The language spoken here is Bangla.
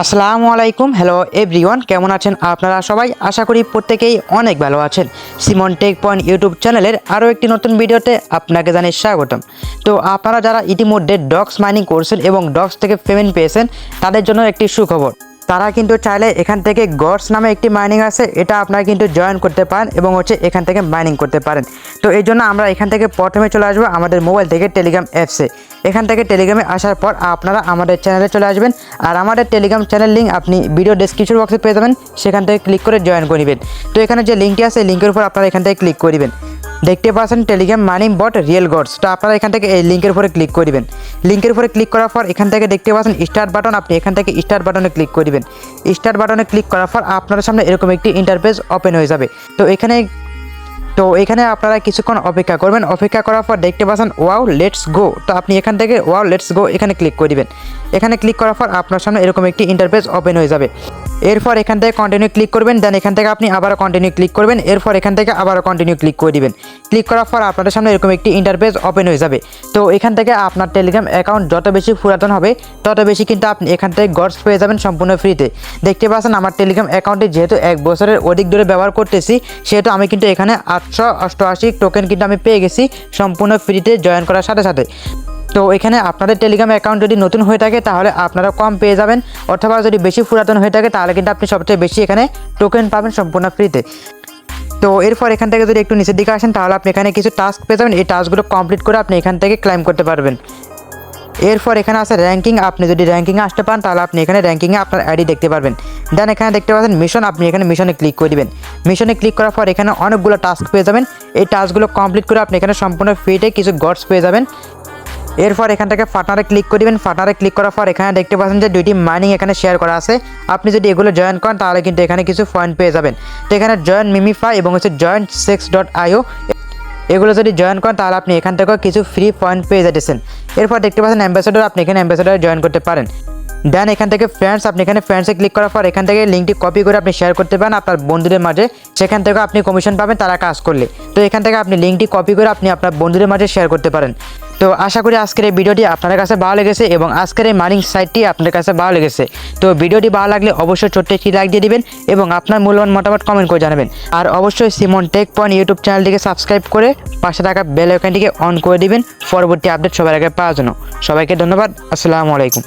আসসালামু আলাইকুম হ্যালো এভরিওয়ান কেমন আছেন আপনারা সবাই? আশা করি প্রত্যেকেই অনেক ভালো আছেন। সিমন টেক পয়েন্ট ইউটিউব চ্যানেলের আরও একটি নতুন ভিডিওতে আপনাকে জানিয়ে স্বাগতম। তো আপনারা যারা ইতিমধ্যে ডগস মাইনিং করছেন এবং ডগস থেকে পেমেন্ট পেয়েছেন, তাদের জন্য একটি সুখবর। তারা কিন্তু চাইলে এখান থেকে গডস নামে একটি মাইনিং আছে, এটা আপনারা কিন্তু জয়েন করতে পারেন এবং হচ্ছে এখান থেকে মাইনিং করতে পারেন। তো এই জন্য আমরা এখান থেকে প্রথমে চলে আসব আমাদের মোবাইল থেকে টেলিগ্রাম অ্যাপসে এখান থেকে টেলিগ্রামে আসার পর আপনারা আমাদের চ্যানেলে চলে আসবেন আর আমাদের টেলিগ্রাম চ্যানেল লিঙ্ক আপনি ভিডিও ডেসক্রিপশন বক্সে পেয়ে যাবেন, সেখান থেকে ক্লিক করে জয়েন করে নেবেন। তো এখানে যে লিঙ্কটি আছে লিঙ্কের উপর আপনারা এখান থেকে ক্লিক করে দিবেন দেখতে পাচ্ছেন Telegram money bot real gods তো আপনারা এখান থেকে এই লিঙ্কের উপরে ক্লিক করে দিবেন। লিঙ্কের উপরে ক্লিক করার পর এখান থেকে দেখতে পাচ্ছেন স্টার্ট বাটন আপনি এখান থেকে স্টার্ট বাটনে ক্লিক করে দিবেন। স্টার্ট বাটনে ক্লিক করার পর আপনার সামনে এরকম একটি ইন্টারফেস ওপেন হয়ে যাবে। তো এখানে তো এখানে আপনারা কিছুক্ষণ অপেক্ষা করবেন। অপেক্ষা করার পর দেখতে পাচ্ছেন ওয়াও লেটস গো তো আপনি এখান থেকে ওয়াও লেটস গো এখানে ক্লিক করে দিবেন। এখানে ক্লিক করার পর আপনার সামনে এরকম একটি ইন্টারফেস ওপেন হয়ে যাবে। এরপর এখান থেকে কন্টিনিউ ক্লিক করবেন দেন এখান থেকে আপনি আবারও কন্টিনিউ ক্লিক করবেন, এরপর এখান থেকে আবারও কন্টিনিউ ক্লিক করে দিবেন। ক্লিক করার পর আপনাদের সামনে এরকম একটি ইন্টারফেস ওপেন হয়ে যাবে। তো এখান থেকে আপনার টেলিগ্রাম অ্যাকাউন্ট যত বেশি পুরাতন হবে, তত বেশি কিন্তু আপনি এখান থেকে গডস পেয়ে যাবেন সম্পূর্ণ ফ্রিতে দেখতে পাচ্ছেন আমার টেলিগ্রাম অ্যাকাউন্টে যেহেতু এক বছরের অধিক ধরে ব্যবহার করতেছি, সেহেতু আমি কিন্তু এখানে আটশো অষ্টআশি টোকেন কিন্তু আমি পেয়ে গেছি সম্পূর্ণ ফ্রিতে জয়েন করার সাথে সাথে। তো এখানে আপনাদের টেলিগ্রাম অ্যাকাউন্ট যদি নতুন হয়ে থাকে, তাহলে আপনারা কম পেয়ে যাবেন। অথবা যদি বেশি পুরাতন হয়ে থাকে, তাহলে কিন্তু আপনি সবচেয়ে বেশি এখানে টোকেন পাবেন সম্পূর্ণ ফ্রিতে তো এরপর এখান থেকে যদি একটু নিচের দিকে আসেন, তাহলে আপনি এখানে কিছু টাস্ক পেয়ে যাবেন। এই টাস্কগুলো কমপ্লিট করে আপনি এখান থেকে ক্লাইম করতে পারবেন। এরপর এখানে আছে র্যাঙ্কিং আপনি যদি র্যাঙ্কিংয়ে আসতে পান তাহলে আপনি এখানে র্যাঙ্কিংয়ে আপনার আইডি দেখতে পারবেন। দেন এখানে দেখতে পাচ্ছেন মিশন আপনি এখানে মিশনে ক্লিক করে দিবেন। মিশনে ক্লিক করার পর এখানে অনেকগুলো টাস্ক পেয়ে যাবেন। এই টাস্কগুলো কমপ্লিট করে আপনি এখানে সম্পূর্ণ ফ্রিতে কিছু গডস পেয়ে যাবেন। এরপর এখান থেকে ফাটনারে ক্লিক করে দিবেন। ফাটারে ক্লিক করার পর এখানে দেখতে পাচ্ছেন যে দুইটি মাইনিং এখানে শেয়ার করা আছে। আপনি যদি এগুলো জয়েন করেন, তাহলে কিন্তু এখানে কিছু পয়েন্ট পেয়ে যাবেন। তো এখানে জয়েন মিমিফাই এবং হচ্ছে জয়েন্ট সেক্স ডট আইও এগুলো যদি জয়েন করেন, তাহলে আপনি এখান থেকেও কিছু ফ্রি পয়েন্ট পেয়ে যেতেছেন এরপর দেখতে পাচ্ছেন অ্যাম্বাসেডর আপনি এখানে অ্যাম্বাসেডর জয়েন করতে পারেন। দেন এখান থেকে ফ্রেন্ডস আপনি এখানে ফ্রেন্ডসে ক্লিক করার পর এখান থেকে লিঙ্কটি কপি করে আপনি শেয়ার করতে পারেন আপনার বন্ধুদের মাঝে। সেখান থেকে আপনি কমিশন পাবেন তারা কাজ করলে। তো এখান থেকে আপনি লিঙ্কটি কপি করে আপনি আপনার বন্ধুদের মাঝে শেয়ার করতে পারেন। তো আশা করি আজকের এই ভিডিওটি আপনার কাছে ভালো লেগেছে এবং আজকের এই মার্নিং সাইটটি আপনার কাছে ভালো লেগেছে। তো ভিডিওটি ভালো লাগলে অবশ্যই ছোট্ট একটি লাইক দিয়ে দিবেন এবং আপনার মূল্যবান মতামত কমেন্ট করে জানাবেন। আর অবশ্যই সিমন টেক পয়েন্ট ইউটিউব চ্যানেলটিকে সাবস্ক্রাইব করে পাশে থাকা বেল আইকনটিকে অন করে দিবেন। পরবর্তী আপডেট সবার আগে পাওয়ার জন্য। সবাইকে ধন্যবাদ। আসসালামু আলাইকুম।